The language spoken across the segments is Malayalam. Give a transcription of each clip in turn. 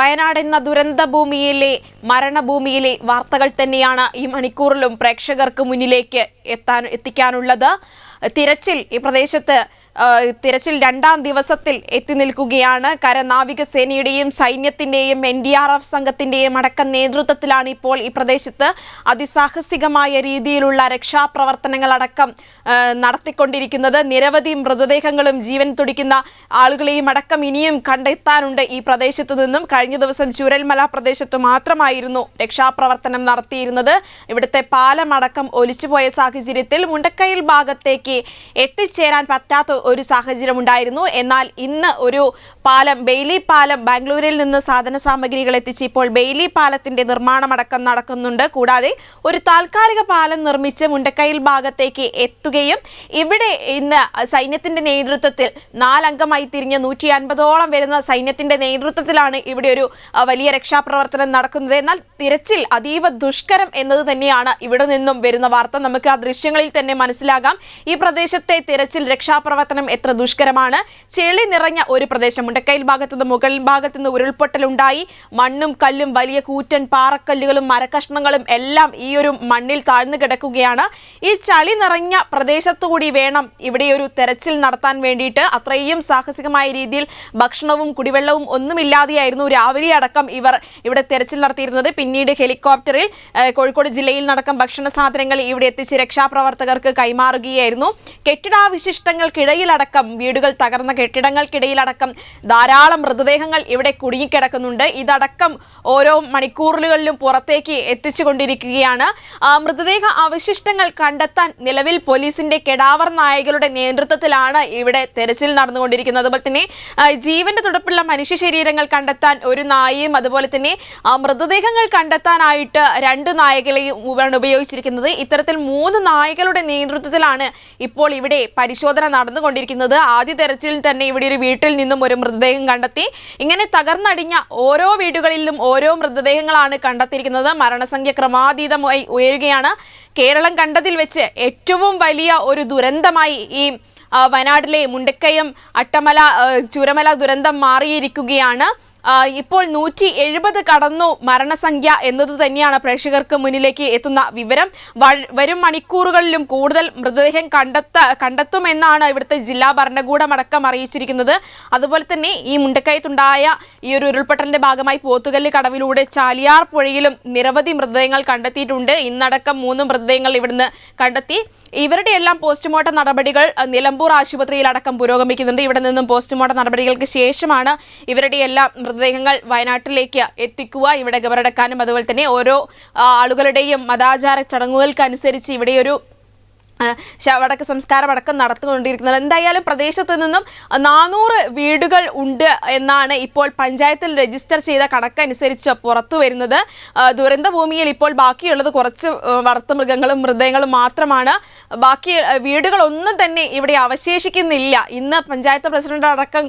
വയനാട് എന്ന ദുരന്ത ഭൂമിയിലെ മരണഭൂമിയിലെ വാർത്തകൾ തന്നെയാണ് ഈ മണിക്കൂറിലും പ്രേക്ഷകർക്ക് മുന്നിലേക്ക് എത്താൻ എത്തിക്കാനുള്ളത്. തിരച്ചിൽ ഈ പ്രദേശത്ത് തിരച്ചിൽ രണ്ടാം ദിവസത്തിൽ എത്തി നിൽക്കുകയാണ്. കരനാവിക സേനയുടെയും സൈന്യത്തിന്റെയും എൻ ഡി ആർ എഫ് സംഘത്തിന്റെയും അടക്കം നേതൃത്വത്തിലാണ് ഇപ്പോൾ ഈ പ്രദേശത്ത് അതിസാഹസികമായ രീതിയിലുള്ള രക്ഷാപ്രവർത്തനങ്ങൾ അടക്കം നടത്തിക്കൊണ്ടിരിക്കുന്നത്. നിരവധി മൃതദേഹങ്ങളും ജീവൻ തുടിക്കുന്ന ആളുകളെയും അടക്കം ഇനിയും കണ്ടെത്താനുണ്ട് ഈ പ്രദേശത്തു നിന്നും. കഴിഞ്ഞ ദിവസം ചുരൽമല പ്രദേശത്ത് മാത്രമായിരുന്നു രക്ഷാപ്രവർത്തനം നടത്തിയിരുന്നത്. ഇവിടുത്തെ പാലം അടക്കം ഒലിച്ചുപോയ സാഹചര്യത്തിൽ മുണ്ടക്കയിൽ ഭാഗത്തേക്ക് എത്തിച്ചേരാൻ പറ്റാത്ത ഒരു സാഹചര്യം ഉണ്ടായിരുന്നു. എന്നാൽ ഇന്ന് ഒരു പാലം ബെയിലി പാലം ബാംഗ്ലൂരിൽ നിന്ന് സാധന സാമഗ്രികൾ എത്തിച്ച് ഇപ്പോൾ ബെയിലി പാലത്തിന്റെ നിർമ്മാണമടക്കം നടക്കുന്നുണ്ട്. കൂടാതെ ഒരു താൽക്കാലിക പാലം നിർമ്മിച്ച് മുണ്ടക്കയിൽ ഭാഗത്തേക്ക് എത്തുകയും ഇവിടെ ഇന്ന് സൈന്യത്തിന്റെ നേതൃത്വത്തിൽ നാലംഗമായി തിരിഞ്ഞ് നൂറ്റി അൻപതോളം വരുന്ന സൈന്യത്തിന്റെ നേതൃത്വത്തിലാണ് ഇവിടെ ഒരു വലിയ രക്ഷാപ്രവർത്തനം നടക്കുന്നത്. എന്നാൽ തിരച്ചിൽ അതീവ ദുഷ്കരം എന്നത് തന്നെയാണ് ഇവിടെ നിന്നും വരുന്ന വാർത്ത. നമുക്ക് ആ ദൃശ്യങ്ങളിൽ തന്നെ മനസ്സിലാകാം. ഈ പ്രദേശത്തെ തിരച്ചിൽ രക്ഷാപ്രവർത്തനം എത്ര ദുഷ്കരമാണ്? ചെളി നിറഞ്ഞ ഒരു പ്രദേശം മുണ്ടക്കയിൽ ഭാഗത്തു നിന്ന് മുകൾ ഭാഗത്തു നിന്ന് ഉരുൾപൊട്ടലുണ്ടായി. മണ്ണും കല്ലും വലിയ കൂറ്റൻ പാറക്കല്ലുകളും മരക്കഷ്ണങ്ങളും എല്ലാം ഈ ഒരു മണ്ണിൽ താഴ്ന്നു കിടക്കുകയാണ്. ഈ ചളി നിറഞ്ഞ പ്രദേശത്തുകൂടി വേണം ഇവിടെ ഒരു തെരച്ചിൽ നടത്താൻ വേണ്ടിയിട്ട്. അത്രയും സാഹസികമായ രീതിയിൽ ഭക്ഷണവും കുടിവെള്ളവും ഒന്നുമില്ലാതെയായിരുന്നു രാവിലെ അടക്കം ഇവർ ഇവിടെ തെരച്ചിൽ നടത്തിയിരുന്നത്. പിന്നീട് ഹെലികോപ്റ്ററിൽ കോഴിക്കോട് ജില്ലയിൽ നടക്കം ഭക്ഷണ സാധനങ്ങൾ ഇവിടെ എത്തിച്ച് രക്ഷാപ്രവർത്തകർക്ക് കൈമാറുകയായിരുന്നു. കെട്ടിടാവശിഷ്ടങ്ങൾക്കിടയിലടക്കം വീടുകൾ തകർന്ന കെട്ടിടങ്ങൾക്കിടയിലടക്കം ധാരാളം മൃതദേഹങ്ങൾ ഇവിടെ കുടുങ്ങിക്കിടക്കുന്നുണ്ട്. ഇതടക്കം ഓരോ മണിക്കൂറുകളിലും പുറത്തേക്ക് എത്തിച്ചുകൊണ്ടിരിക്കുകയാണ്. മൃതദേഹ അവശിഷ്ടങ്ങൾ കണ്ടെത്താൻ നിലവിൽ പോലീസിന്റെ കെടാവർ നായകളുടെ നേതൃത്വത്തിലാണ് ഇവിടെ തെരച്ചിൽ നടന്നുകൊണ്ടിരിക്കുന്നത്. അതുപോലെ തന്നെ ജീവന്റെ തുടപ്പുള്ള മനുഷ്യ ശരീരങ്ങൾ കണ്ടെത്താൻ ഒരു നായയും അതുപോലെ തന്നെ മൃതദേഹങ്ങൾ കണ്ടെത്താനായിട്ട് രണ്ട് നായകളെയും ഉപയോഗിച്ചിരിക്കുന്നത്. ഇത്തരത്തിൽ മൂന്ന് നായകളുടെ നേതൃത്വത്തിലാണ് ഇപ്പോൾ ഇവിടെ പരിശോധന നടന്നുകൊണ്ടിരിക്കുന്നത്. ആദ്യ തെരച്ചിലിൽ തന്നെ ഇവിടെ ഒരു വീട്ടിൽ നിന്നും ഒരു മൃതദേഹം കണ്ടെത്തി. ഇങ്ങനെ തകർന്നടിഞ്ഞ ഓരോ വീടുകളിലും ഓരോ മൃതദേഹങ്ങളാണ് കണ്ടെത്തിയിരിക്കുന്നത്. മരണസംഖ്യ ക്രമാതീതമായി ഉയരുകയാണ്. കേരളം കണ്ടതിൽ വെച്ച് ഏറ്റവും വലിയ ഒരു ദുരന്തമായി ഈ വയനാട്ടിലെ മുണ്ടക്കയം അട്ടമല ചുരമല ദുരന്തം മാറിയിരിക്കുകയാണ്. ഇപ്പോൾ നൂറ്റി എഴുപത് കടന്നു മരണസംഖ്യ എന്നത് തന്നെയാണ് പ്രേക്ഷകർക്ക് മുന്നിലേക്ക് എത്തുന്ന വിവരം. വരും മണിക്കൂറുകളിലും കൂടുതൽ മൃതദേഹം കണ്ടെത്ത കണ്ടെത്തുമെന്നാണ് ഇവിടുത്തെ ജില്ലാ ഭരണകൂടം അടക്കം അറിയിച്ചിരിക്കുന്നത്. അതുപോലെ തന്നെ ഈ മുണ്ടക്കയത്തുണ്ടായ ഈ ഒരു ഉരുൾപൊട്ടലിന്റെ ഭാഗമായി പോത്തുകല്ല് കടവിലൂടെ ചാലിയാർ പുഴയിലും നിരവധി മൃതദേഹങ്ങൾ കണ്ടെത്തിയിട്ടുണ്ട്. ഇന്നടക്കം മൂന്ന് മൃതദേഹങ്ങൾ ഇവിടുന്ന് കണ്ടെത്തി. ഇവരുടെ എല്ലാം പോസ്റ്റ്മോർട്ടം നടപടികൾ നിലമ്പൂർ ആശുപത്രിയിൽ അടക്കം പുരോഗമിക്കുന്നുണ്ട്. ഇവിടെ നിന്നും പോസ്റ്റ്മോർട്ടം നടപടികൾക്ക് ശേഷമാണ് ഇവരുടെ എല്ലാം മൃതദേഹങ്ങൾ വയനാട്ടിലേക്ക് എത്തിക്കുക. ഇവിടെ ഖബറടക്കാനും അതുപോലെ തന്നെ ഓരോ ആളുകളുടെയും മതാചാര ചടങ്ങുകൾക്കനുസരിച്ച് ഇവിടെ ഒരു ആ, ശവടക്ക സംസ്കാരം അടക്കം നടത്തുകൊണ്ടിരിക്കുന്നത് എന്തായാലും പ്രദേശത്ത് നിന്നും നാനൂറ് വീടുകൾ ഉണ്ട് എന്നാണ് ഇപ്പോൾ പഞ്ചായത്തിൽ രജിസ്റ്റർ ചെയ്ത കണക്കനുസരിച്ച് പുറത്തു വരുന്നത്. ദുരന്ത ഭൂമിയിൽ ഇപ്പോൾ ബാക്കിയുള്ളത് കുറച്ച് വളർത്തുമൃഗങ്ങളും മൃതദേഹങ്ങളും മാത്രമാണ്. ബാക്കി വീടുകളൊന്നും തന്നെ ഇവിടെ അവശേഷിക്കുന്നില്ല. ഇന്ന് പഞ്ചായത്ത് പ്രസിഡന്റ് അടക്കം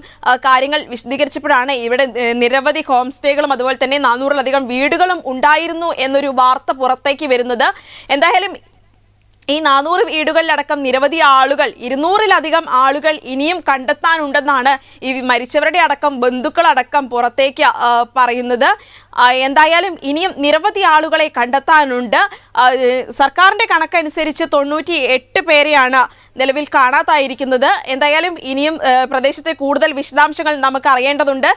കാര്യങ്ങൾ വിശദീകരിച്ചപ്പോഴാണ് ഇവിടെ നിരവധി ഹോം സ്റ്റേകളും അതുപോലെ തന്നെ നാനൂറിലധികം വീടുകളും ഉണ്ടായിരുന്നു എന്നൊരു വാർത്ത പുറത്തേക്ക് വരുന്നത്. എന്തായാലും ഈ നാനൂറ് വീടുകളിലടക്കം നിരവധി ആളുകൾ ഇരുന്നൂറിലധികം ആളുകൾ ഇനിയും കണ്ടെത്താനുണ്ടെന്നാണ് ഈ മരിച്ചവരുടെ അടക്കം ബന്ധുക്കളടക്കം പുറത്തേക്ക് പറയുന്നത്. എന്തായാലും ഇനിയും നിരവധി ആളുകളെ കണ്ടെത്താനുണ്ട്. സർക്കാരിന്റെ കണക്കനുസരിച്ച് തൊണ്ണൂറ്റി എട്ട് പേരെയാണ് നിലവിൽ കാണാതായിരിക്കുന്നത്. എന്തായാലും ഇനിയും പ്രദേശത്തെ കൂടുതൽ വിശദാംശങ്ങൾ നമുക്ക് അറിയേണ്ടതുണ്ട്